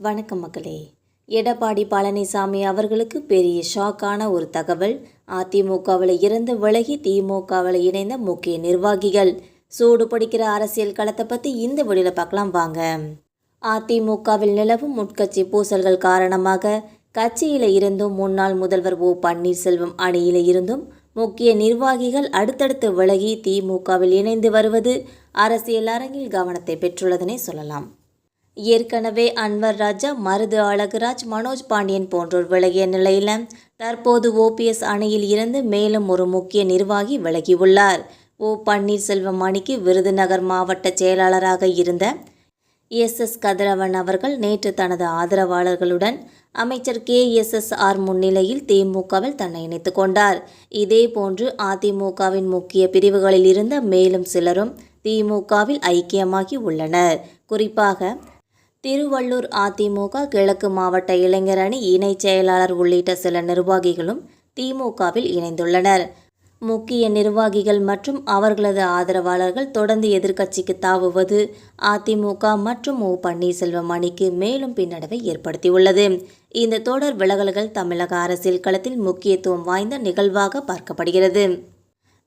வணக்கம் மக்களே. எடப்பாடி பழனிசாமி அவர்களுக்கு பெரிய ஷாக்கான ஒரு தகவல். அதிமுகவில் இருந்து விலகி திமுகவில் இணைந்த முக்கிய நிர்வாகிகள். சூடு பிடிக்கிற அரசியல் களத்தை பற்றி இந்த வழியில் பார்க்கலாம் வாங்க. அதிமுகவில் நிலவும் உட்கட்சி பூசல்கள் காரணமாக கட்சியில் இருந்தும் முன்னாள் முதல்வர் ஓ பன்னீர்செல்வம் அணியில் இருந்தும் முக்கிய நிர்வாகிகள் அடுத்தடுத்து விலகி திமுகவில் இணைந்து வருவது அரசியல் அரங்கில் கவனத்தை பெற்றுள்ளதனை சொல்லலாம். ஏற்கனவே அன்வர் ராஜா மருது அழகுராஜ் மனோஜ் பாண்டியன் போன்றோர் விலகிய நிலையில் தற்போது ஓபிஎஸ் அணியில் இருந்து மேலும் ஒரு முக்கிய நிர்வாகி விலகியுள்ளார். ஓ பன்னீர்செல்வம் அணிக்கு விருதுநகர் மாவட்ட செயலாளராக இருந்த எஸ். எஸ். கதிரவன் அவர்கள் நேற்று தனது ஆதரவாளர்களுடன் அமைச்சர் கே. எஸ். எஸ். ஆர். முன்னிலையில் திமுகவில் தன்னை இணைத்து கொண்டார். இதேபோன்று அதிமுகவின் முக்கிய பிரிவுகளில் இருந்த மேலும் சிலரும் திமுகவில் ஐக்கியமாகி உள்ளனர். குறிப்பாக திருவள்ளூர் அதிமுக கிழக்கு மாவட்ட இளைஞர் அணி இணைச் செயலாளர் உள்ளிட்ட சில நிர்வாகிகளும் திமுகவில் இணைந்துள்ளனர். முக்கிய நிர்வாகிகள் மற்றும் அவர்களது ஆதரவாளர்கள் தொடர்ந்து எதிர்க்கட்சிக்கு தாவுவது அதிமுக மற்றும் ஓ பன்னீர்செல்வம் அணிக்கு மேலும் பின்னடைவை ஏற்படுத்தியுள்ளது. இந்த தொடர் விலகல்கள் தமிழக அரசியல் களத்தில் முக்கியத்துவம் வாய்ந்த நிகழ்வாக பார்க்கப்படுகிறது.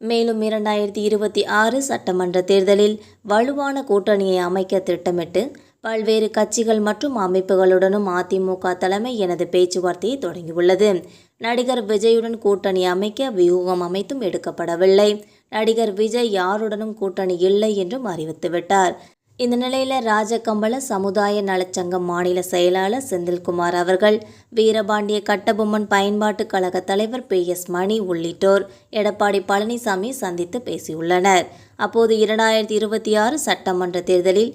மேலும் இரண்டாயிரத்தி இருபத்தி ஆறு சட்டமன்ற தேர்தலில் வலுவான கூட்டணியை அமைக்க திட்டமிட்டு பல்வேறு கட்சிகள் மற்றும் அமைப்புகளுடனும் அதிமுக தலைமை எனது பேச்சுவார்த்தையை தொடங்கியுள்ளது. நடிகர் விஜயுடன் கூட்டணி அமைக்க வியூகம் அமைத்தும் எடுக்கப்படவில்லை. நடிகர் விஜய் யாருடனும் கூட்டணி இல்லை என்றும் அறிவித்துவிட்டார் இந்த நிலையில் ராஜகம்பள சமுதாய நலச்சங்கம் மாநில செயலாளர் செந்தில்குமார் அவர்கள் வீரபாண்டிய கட்டபொம்மன் பயன்பாட்டு கழக தலைவர் பி. எஸ். மணி உள்ளிட்டோர் எடப்பாடி பழனிசாமி சந்தித்து பேசியுள்ளனர். அப்போது இரண்டாயிரத்தி இருபத்தி ஆறு சட்டமன்ற தேர்தலில்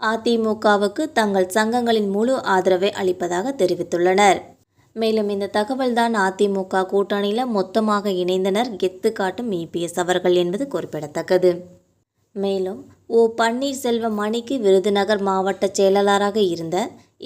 அதிமுகவுக்கு தங்கள் சங்கங்களின் முழு ஆதரவை அளிப்பதாக தெரிவித்துள்ளனர். மேலும் இந்த தகவல்தான் அதிமுக கூட்டணியில் மொத்தமாக இணைந்தனர். கெத்து காட்டும் இபிஎஸ் அவர்கள் என்பது குறிப்பிடத்தக்கது. மேலும் ஓ பன்னீர்செல்வம் மணிக்கு விருதுநகர் மாவட்ட செயலாளராக இருந்த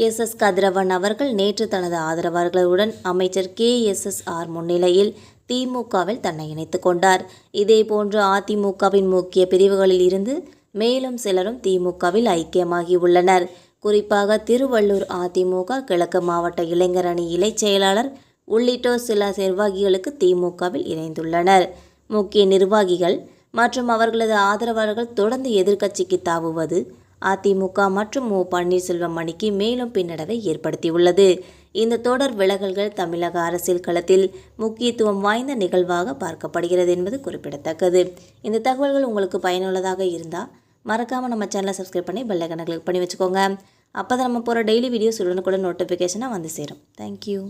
எஸ் எஸ் கதிரவன் அவர்கள் நேற்று தனது ஆதரவாளர்களுடன் அமைச்சர் கே எஸ் எஸ் ஆர் முன்னிலையில் திமுகவில் தன்னை இணைத்து கொண்டார். இதேபோன்று அதிமுகவின் முக்கிய பிரிவுகளில் இருந்து மேலும் சிலரும் திமுகவில் ஐக்கியமாகி உள்ளனர் குறிப்பாக திருவள்ளூர் அதிமுக கிழக்கு மாவட்ட இளைஞர் அணி இலைச் செயலாளர் உள்ளிட்டோர் சில நிர்வாகிகளுக்கு திமுகவில் இணைந்துள்ளனர். முக்கிய நிர்வாகிகள் மற்றும் அவர்களது ஆதரவாளர்கள் தொடர்ந்து எதிர்க்கட்சிக்கு தாவுவது அதிமுக மற்றும் மு. பன்னீர்செல்வம் அணிக்கு மேலும் பின்னடைவை ஏற்படுத்தியுள்ளது. இந்த தொடர் விலகல்கள் தமிழக அரசியல் களத்தில் முக்கியத்துவம் வாய்ந்த நிகழ்வாக பார்க்கப்படுகிறது என்பது குறிப்பிடத்தக்கது. இந்த தகவல்கள் உங்களுக்கு பயனுள்ளதாக இருந்தால் மறக்காமல் நம்ம சேனலை சப்ஸ்கிரைப் பண்ணி பெல்லைக்கனை கிளிக் பண்ணி வச்சுக்கோங்க. அப்போ தான் நம்ம போகிற டெய்லி வீடியோஸ் உடனுக்குடன் நோட்டிஃபிகேஷனாக வந்து சேரும். தேங்க்யூ